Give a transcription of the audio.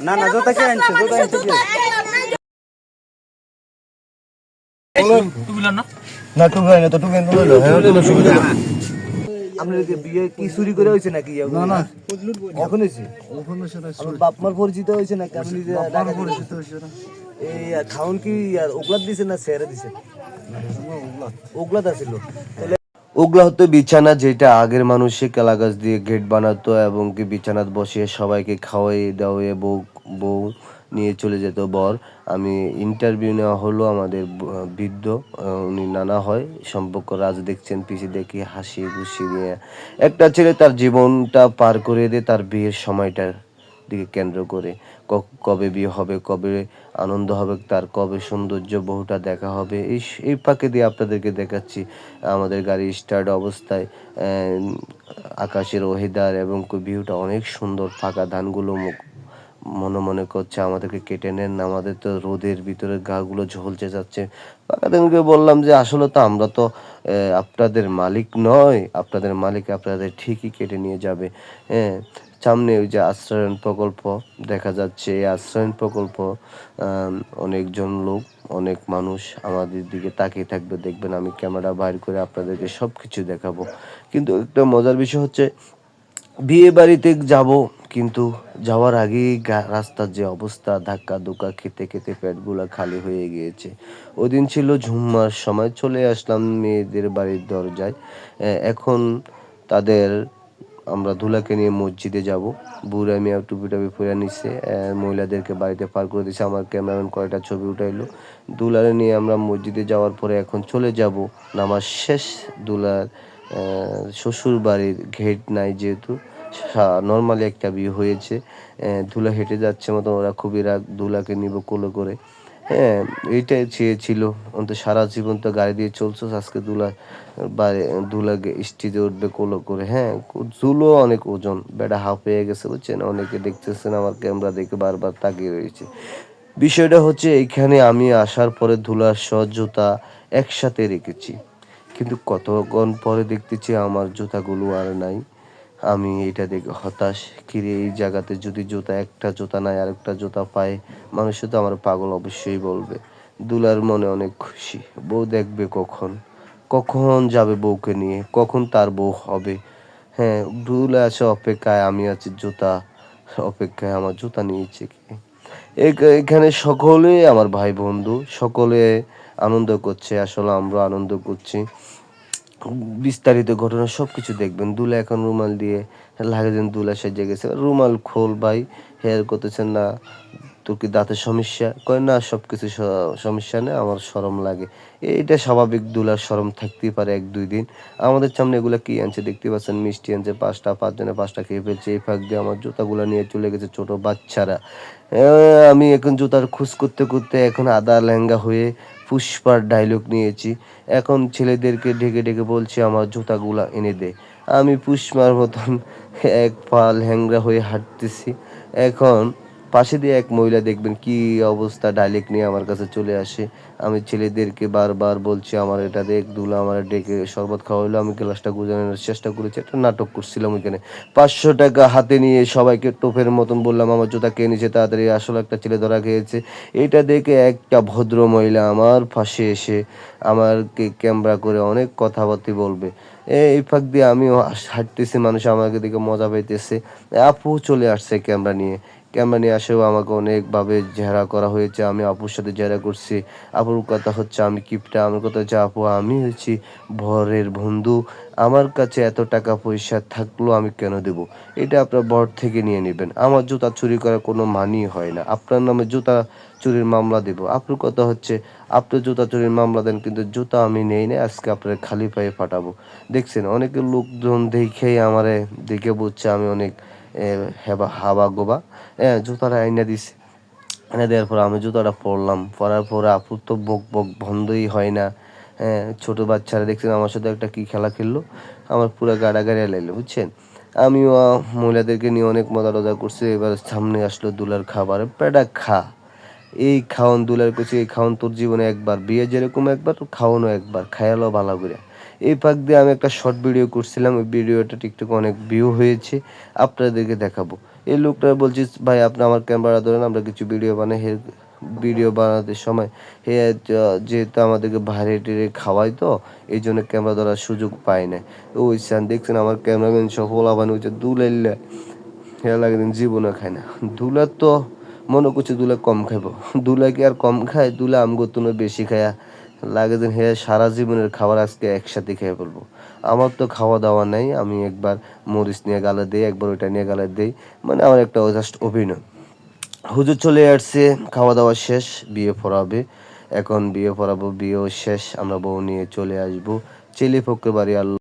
না না জোতা কে আনছে জোতা আনছে কে না। টুকু না তো টুকু এনে লইলো হ্যাঁ তো সুবিধা আপনাদের বিয়ে কি চুরি করে হয়েছে নাকি? না না। এখন হয়েছে। আমার বাপ মার পরিচিত হয়েছে নাকি? যে ঢাকা পরিচিত হয়েছে এই খাউন কি আর ওগলাত দিছে না সেরে দিছে? ওগলাত আছিল ওগুলা হতো বিছানা যেটা আগের মানুষে কেলা গাছ দিয়ে গেট বানাতো এবং কি বিছানাত বসিয়ে সবাইকে খাওয়াই দাওয়াই বউ বউ নিয়ে চলে যেত বর। আমি ইন্টারভিউ নেওয়া হলো আমাদের বৃদ্ধ উনি নানা হয়, সম্পর্ক রাজ দেখছেন পিছে দেখি, হাসি খুশি নিয়ে। একটা ছেলে তার জীবনটা পার করে দিয়ে তার বিয়ের সময়টার দিকে কেন্দ্র করে। কবে বিয়ে হবে, কবে আনন্দ হবে, তার কবে সৌন্দর্য বহুটা দেখা হবে, এই এই ফাঁকে দিয়ে আপনাদেরকে দেখাচ্ছি আমাদের গাড়ি স্টার্ট অবস্থায় আকাশের ওয়েদার এবং ভিউটা অনেক সুন্দর, ফাঁকা ধানগুলো মুখ- মনে মনে করছে আমাদেরকে কেটে নেন, আমাদের তো রোদের ভিতরে গাগুলো ঝলসে যাচ্ছে। তাদেরকে বললাম যে, আসলে তো আমরা তো আপনাদের মালিক নয়, আপনাদের মালিক আপনাদের ঠিকই কেটে নিয়ে যাবে। হ্যাঁ সামনে ওই যে আশ্রয়ন প্রকল্প দেখা যাচ্ছে। এই আশ্রয়ন প্রকল্প অনেকজন লোক, অনেক মানুষ আমাদের দিকে তাকিয়ে থাকবে। দেখবেন আমি ক্যামেরা বাইর করে আপনাদেরকে সব কিছু দেখাবো। কিন্তু একটা মজার বিষয় হচ্ছে, বিয়ে বাড়িতে যাব, কিন্তু যাওয়ার আগেই রাস্তার যে অবস্থা, ধাক্কা ধুক্কা, খেতে খেতে পেটগুলো খালি হয়ে গিয়েছে। ওই দিন ছিল ঝুম্মার সময়, চলে আসলাম মেয়েদের বাড়ির দরজায়। এখন তাদের আমরা ধুলাকে নিয়ে মসজিদে যাব। বুড়া মিয়া টুপি টাপি পরে নিছে মহিলাদেরকে বাড়িতে পার করে দিছে। আমার ক্যামেরাম্যান কয়টা ছবি উঠাইলো। দুলারে নিয়ে আমরা মসজিদে যাওয়ার পরে এখন চলে যাব। নামাজ শেষ, দুলার শ্বশুর বাড়ির ঘেট নাই যেহেতু নর্মালি একটা বিয়ে হয়েছে। ধুলা হেঁটে যাচ্ছে মতো, ওরা খুবই রাগ। ধুলাকে নিব কোলো করে। হ্যাঁ এইটাই চেয়েছিল অন্তত সারা জীবন তো গাড়ি দিয়ে চলছো আজকে দুলা বাড়ি দুলা স্টেজে উঠবে কোলো করে। হ্যাঁ ধুলো অনেক ওজন। বেটা হাফ হয়ে গেছে, বুঝছেন? অনেকে দেখতেছেন আমার ক্যামেরা দেখে বারবার তাকিয়ে রয়েছে। বিষয়টা হচ্ছে, এইখানে আমি আসার পরে ধুলার সহ জুতা একসাথে রেখেছি। কিন্তু কতক্ষণ পরে দেখতেছি আমার জুতাগুলো আর নাই। আমি এটা দেখে হতাশ কিরে এই জায়গাতে যদি জুতা, একটা জুতা নাই, আরেকটা জুতা পায়, মানুষে তো আমার পাগল অবশ্যই বলবে। দুলার মনে অনেক খুশি। বউ দেখবে কখন? কখন যাবে বউকে নিয়ে? কখন তার বউ হবে? হ্যাঁ দুলা আছে অপেক্ষায়, আমি আছি জুতা। অপেক্ষায় আমার জুতা নিয়েছে কি? এখ- এখানে সকলে আমার ভাই বন্ধু, সকলে আনন্দ করছে, আসলে আমরা আনন্দ করছি। বিস্তারিত ঘটনা সব কিছু দেখবেন। দুলা এখন রুমাল দিয়ে লাগে যেন দুলা সেজে গেছে। রুমাল খোল ভাই, হেয়ার করতেছেন না, তোর কি দাঁতের সমস্যা? কয়, না সব কিছু সমস্যা নেই, আমার সরম লাগে। এইটা স্বাভাবিক দুলার সরম থাকতেই পারে এক, দুই দিন। আমাদের সামনে এগুলো কি আনছে দেখতে পাচ্ছেন? মিষ্টি আনছে, পাঁচটা, পাঁচজনে পাঁচটা খেয়ে ফেলছে, এই ফাঁক দিয়ে আমার জুতাগুলো নিয়ে চলে গেছে ছোট বাচ্চারা। আমি এখন জুতার খোঁজ করতে করতে এখন আদা লেহেঙ্গা হয়ে পুষ্পার ডায়লগ নিয়েছি। এখন ছেলেদেরকে ডেকে ডেকে বলছি, আমার জুতাগুলা এনে দে। আমি পুষ্পার মতন এক পাল হ্যাংরা হয়ে হাঁটতেছি। এখন পাশে দিয়ে এক মহিলা দেখবেন কি অবস্থা ডাইলেক্ট নিয়ে আমার কাছে চলে আসে। আমি ছেলেদেরকে বারবার বলছি, আমার এটা দেখ, দুলা আমার ডেকে শরবত খাওয়াইলো, আমি গ্লাসটা গুজানোর চেষ্টা করেছি। একটা নাটক করছিলাম ওইখানে। পাঁচশো টাকা হাতে নিয়ে সবাইকে টোপের মতন বললাম, আমার জুতা কে নিচে তাড়াতাড়ি আসলে একটা ছেলে ধরা খেয়েছে। এটা দেখে একটা ভদ্র মহিলা আমার পাশে এসে আমারকে ক্যামেরা করে অনেক কথাবার্তা বলবে। এই ফাঁক দিয়ে আমিও হাঁটতেছি, মানুষ আমাকে দেখে মজা পাইতেছে। আপু চলে আসছে ক্যামেরা নিয়ে। ক্যামেরা নিয়ে আসেও আমাকে অনেকভাবে জেরা করা হয়েছে, আমি আপুর সাথে জেরা করছি। আপুর কথা হচ্ছে, আমি কিপটা, আমার কথা হচ্ছে, আপু, আমি হচ্ছি ভরের বন্ধু। আমার কাছে এত টাকা পয়সা থাকলেও আমি কেন দেব? এটা আপনার বর থেকে নিয়ে নেবেন। আমার জুতা চুরি করার কোনো মানই হয় না। আপনার নামে জুতা চুরির মামলা দেব। আপনার কথা হচ্ছে, আপনি জুতা চুরির মামলা দেন, কিন্তু জুতা আমি নেই না, আজকে আপনার খালি পায়ে ফাটাবো। দেখছেন, অনেকে লোকজন দেখেই আমারে দেখে বুঝছে আমি অনেক হেবা, হাবা গোবা। হ্যাঁ জুতাটা আইনা দিছে। এনে দেওয়ার পর আমি জুতাটা পরলাম। পরার পরে আপুর তো বক বক, বন্ধই হয় না। হ্যাঁ ছোটো বাচ্চারা দেখছেন আমার সাথে একটা কী খেলা খেললো? আমার পুরো গাড়া গাড়িয়া লাইলো বুঝছেন? আমিও মহিলাদেরকে নিয়ে অনেক মজা টজা করছি। এবার সামনে আসলো দুলার খাবার। পেটা খা। এই খাওন দুলার কাছে এই খাওন তোর জীবনে একবার। বিয়ে যেরকম একবার খাওয়ানো একবার। খায়ালো ভালো করে। এই পাক দিয়ে আমি একটা শর্ট ভিডিও করছিলাম, ওই ভিডিওটা টিকটকে অনেক ভিউ হয়েছে, আপনাদেরকে দেখাবো। এই লোকটা বলছি, ভাই, আপনি আমার ক্যামেরা ধরেন, আমরা কিছু ভিডিও বানাই, হে ভিডিও বানাতে সময়, হে, যেহেতু আমাদেরকে বাইরে টেরে খাওয়াই তো, এই জন্য ক্যামেরা ধরার সুযোগ পাই না ওই স্যান দেখছেন আমার ক্যামেরাম্যান সফল আবার হচ্ছে দুলাইলে হেরা লাগে দিন জীবনে খায় না। দুলা তো মনে করছে দুলা কম খাইব। দুলা কি আর কম খায়? দুলা আমগো তুনো বেশি খায়া লাগে দিন হে সারা জীবনের খাবার আজকে একসাথে খেয়ে ফেলব। আমার তো খাওয়া দাওয়া নেই, আমি একবার মরিচ নিয়ে গালে দিই, একবার ওইটা নিয়ে গালে দিই। মানে আমার একটা জাস্ট অভিনয়। হুজুর চলে আসছে, খাওয়া দাওয়া শেষ, বিয়ে পড়াবে। এখন বিয়ে পড়াবো, বিয়েও শেষ, আমরা বউ নিয়ে চলে আসব। চিলি পক্ষের বাড়ি আল্লাহ